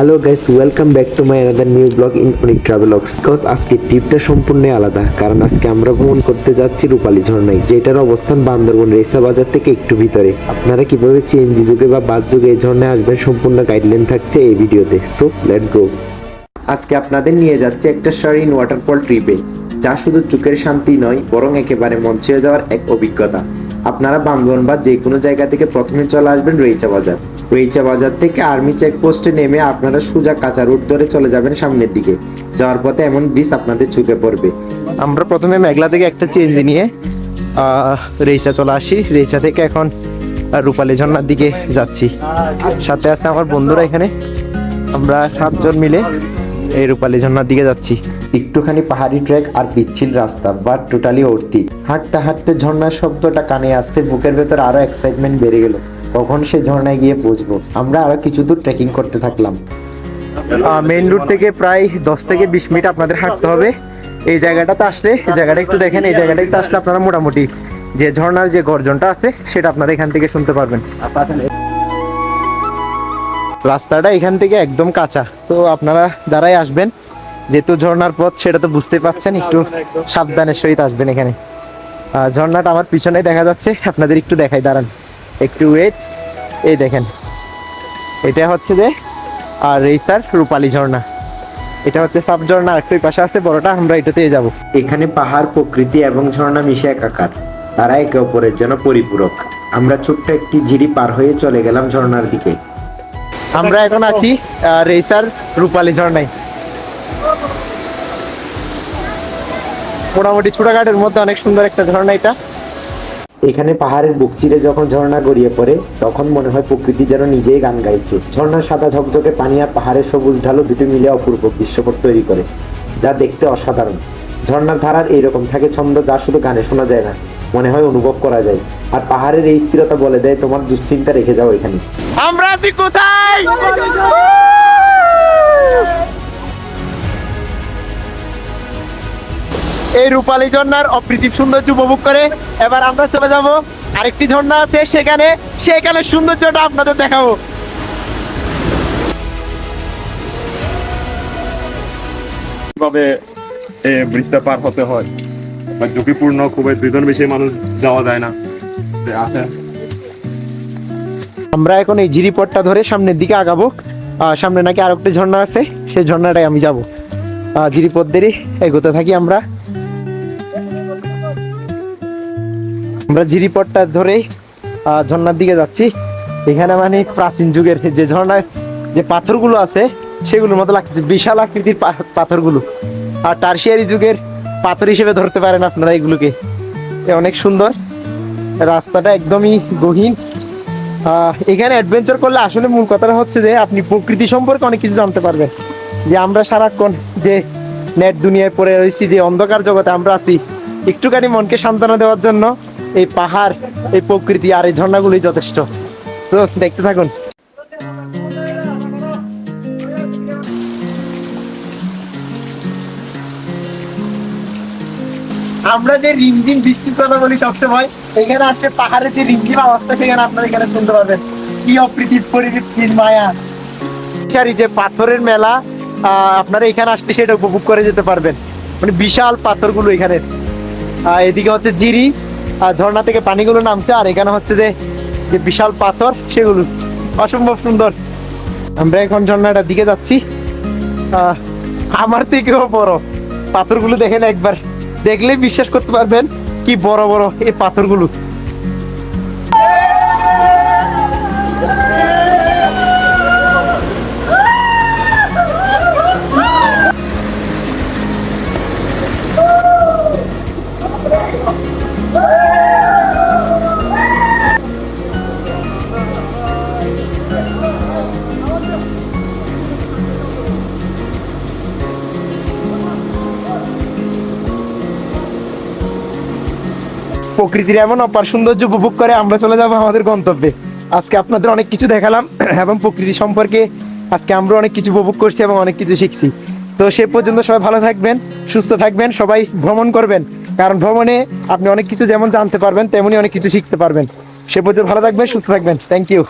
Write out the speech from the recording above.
Hello guys welcome back to my another new vlog in Anik travelx because আজকে ট্রিপটা সম্পূর্ণ আলাদা, কারণ আজকে আমরা ভ্রমণ করতে যাচ্ছি রূপালী ঝর্ণায়, যেটার অবস্থান বান্দরবন রেসা বাজার থেকে একটু ভিতরে। আপনারা কীভাবে চেঞ্জি যুগে বা বাদ যুগে এই ঝর্ণায় আসবেন সম্পূর্ণ গাইডলাইন থাকছে এই ভিডিওতে। সো লেটস গো আজকে আপনাদের নিয়ে যাচ্ছে একটা শারিন ওয়াটারফল ট্রিপে যা শুধু চোখের শান্তি নয়, বরং একেবারে মন ছুঁয়ে যাওয়ার এক অভিজ্ঞতা। আপনারা বান্দরবান বা যে কোনো জায়গা থেকে প্রথমে চলে আসবেন রইচা বাজার। রইচা বাজার থেকে আর্মি চেকপোস্টে নেমে আপনারা সোজা কাঁচা রুট ধরে চলে যাবেন সামনের দিকে। যাওয়ার পথে এমন ব্রিজ আপনাদের চোখে পড়বে। আমরা প্রথমে মেঘলা থেকে একটা চেঞ্জ নিয়ে রেসা চলে আসি। রেসা থেকে এখন রূপালী ঝর্ণার দিকে যাচ্ছি। সাথে আছে আমার বন্ধুরা এখানে। আমরা সাতজন মিলে এই রূপালী ঝর্ণার দিকে যাচ্ছি। একটুখানি পাহাড়ি ট্রেক আর পিচ্ছিল রাস্তা বাট টোটালি উঠতি হাঁটতে হাঁটতে ঝর্ণার শব্দটা কানে আসতে বুকের ভেতর আরও এক্সাইটমেন্ট বেড়ে গেল। কখন সে ঝর্ণায় গিয়ে পৌঁছবো? আমরা আরও কিছু দূর ট্রেকিং করতে থাকলাম। মেইন রুট থেকে প্রায় দশ থেকে বিশ মিনিট আপনাদের হাঁটতে হবে। এই জায়গাটাতে আসলে, এই জায়গাটা একটু দেখেন, এই জায়গাটাতে আসলে আপনারা মোটামুটি যে ঝর্ণার যে গর্জনটা আছে, সেটা আপনারা এখান থেকে শুনতে পারবেন। রাস্তাটা এখান থেকে একদম কাঁচা। তো আপনারা যারাই আসবেন, যেহেতু ঝর্ণার পথ, সেটা তো বুঝতেই পারছেন একটু সাবধানের সহিত আসবেন এখানে। ঝর্ণাটা আমার পিছনেই দেখা যাচ্ছে, আপনাদের একটু দেখাই, দাঁড়ান। একটু ওয়েট এই দেখেন। এটা হচ্ছে যে আর রেসার রূপালী ঝর্ণা। এটা হচ্ছে সাব ঝর্ণা আর একটু পাশে আছে বড়টা আমরা এটাতে যাব। এখানে পাহাড় প্রকৃতি এবং ঝর্ণা মিশে একাকার। তারা একে অপরের যেন পরিপূরক। আমরা ছোট্ট একটি ঝিরি পার হয়ে চলে গেলাম ঝর্ণার দিকে। আমরা এখন আছি রেসার রূপালী ঝর্ণায়। মোটামুটি ছোটখাটের মধ্যে অনেক সুন্দর একটা ঝর্ণা এটা। এখানে পাহাড়ের বুক চিরে যখন ঝর্ণা গড়িয়ে পড়ে তখন মনে হয় প্রকৃতি যেন নিজেই গান গাইছে। ঝর্ণার সাদা ঝকঝকে পানি আর পাহাড়ের সবুজ ঢালু দুটো মিলে অপূর্ব দৃশ্যপট তৈরি করে যা দেখতে অসাধারণ। ঝর্ণার ধারার এইরকম থাকে ছন্দ যা শুধু গানে শোনা যায় না মনে হয় অনুভব করা যায়। আর পাহাড়ের এই স্থিরতা বলে দেয় তোমার দুশ্চিন্তা রেখে যাও এখানে। আমরা আছি কোথায়? এই রূপালী ঝর্ণার অপ্রীতিম সৌন্দর্য উপভোগ করে। এবার আমরা চলে যাব আরেকটি ঝর্ণা আছে সেখানে সেখানে সৌন্দর্যটা আপনাদের দেখাবো। এই ব্রিজটা পার হতে হয়? বা ঝুঁকিপূর্ণ খুবই দুজন বেশি মানুষ যাওয়া যায় না। আমরা এখন এই জিরিপটটা ধরে সামনের দিকে আগাবো। সামনে নাকি আর একটি ঝর্ণা আছে সেই ঝর্ণাটাই আমি যাব। জিরিপথ দেরি এগোতে থাকি আমরা। আমরা জিরিপটটা ধরে আহ, ঝর্ণার দিকে যাচ্ছি। এখানে মানে প্রাচীন যুগের যে ঝর্ণায় যে পাথরগুলো আছে সেগুলোর মতো লাগছে বিশাল আকৃতির পাথরগুলো। আর টার্সিয়ারি যুগের পাথর হিসেবে ধরতে পারেন আপনারা এগুলোকে। অনেক সুন্দর। রাস্তাটা একদমই গহীন। এখানে অ্যাডভেঞ্চার করলে আসলে মূল কথাটা হচ্ছে যে আপনি প্রকৃতি সম্পর্কে অনেক কিছু জানতে পারবেন। যে আমরা সারাক্ষণ যে নেট দুনিয়ায় পড়ে রয়েছি যে অন্ধকার জগতে আমরা আছি একটুখানি মনকে সান্ত্বনা দেওয়ার জন্য এই পাহাড়, এই প্রকৃতি আর এই ঝর্ণাগুলোই যথেষ্ট। তো দেখতে থাকুন। আমরা যে রিমঝিম বৃষ্টির কথা বলি সবসময়, এখানে আসলে পাহাড়ের যে রিমঝিম আওয়াজটা সেখানে আপনারা এখানে শুনতে পাবেন। কি অপ্রীতি কি মায়া। সারি যে পাথরের মেলা আপনারা এখানে আসলে সেটা উপভোগ করে যেতে পারবেন। মানে বিশাল পাথরগুলো এখানে। এদিকে হচ্ছে জিরি ঝর্ণা থেকে পানিগুলো নামছে, আর এখানে হচ্ছে যে যে বিশাল পাথর, সেগুলো অসম্ভব সুন্দর। আমরা এখন ঝর্ণাটার দিকে যাচ্ছি। আমার থেকেও বড়। পাথরগুলো দেখেন একবার। দেখলে বিশ্বাস করতে পারবেন কি বড় বড় এই পাথরগুলো। প্রকৃতির এমন অপার সৌন্দর্য উপভোগ করে আমরা চলে যাব আমাদের গন্তব্যে। আজকে আপনাদের অনেক কিছু দেখালাম এবং প্রকৃতি সম্পর্কে আজকে আমরা অনেক কিছু উপভোগ করছি এবং অনেক কিছু শিখছি। তো সে পর্যন্ত সবাই ভালো থাকবেন, সুস্থ থাকবেন, সবাই ভ্রমণ করবেন। কারণ ভ্রমণে আপনি অনেক কিছু যেমন জানতে পারবেন, তেমনি অনেক কিছু শিখতে পারবেন। সে পর্যন্ত ভালো থাকবেন, সুস্থ থাকবেন। Thank you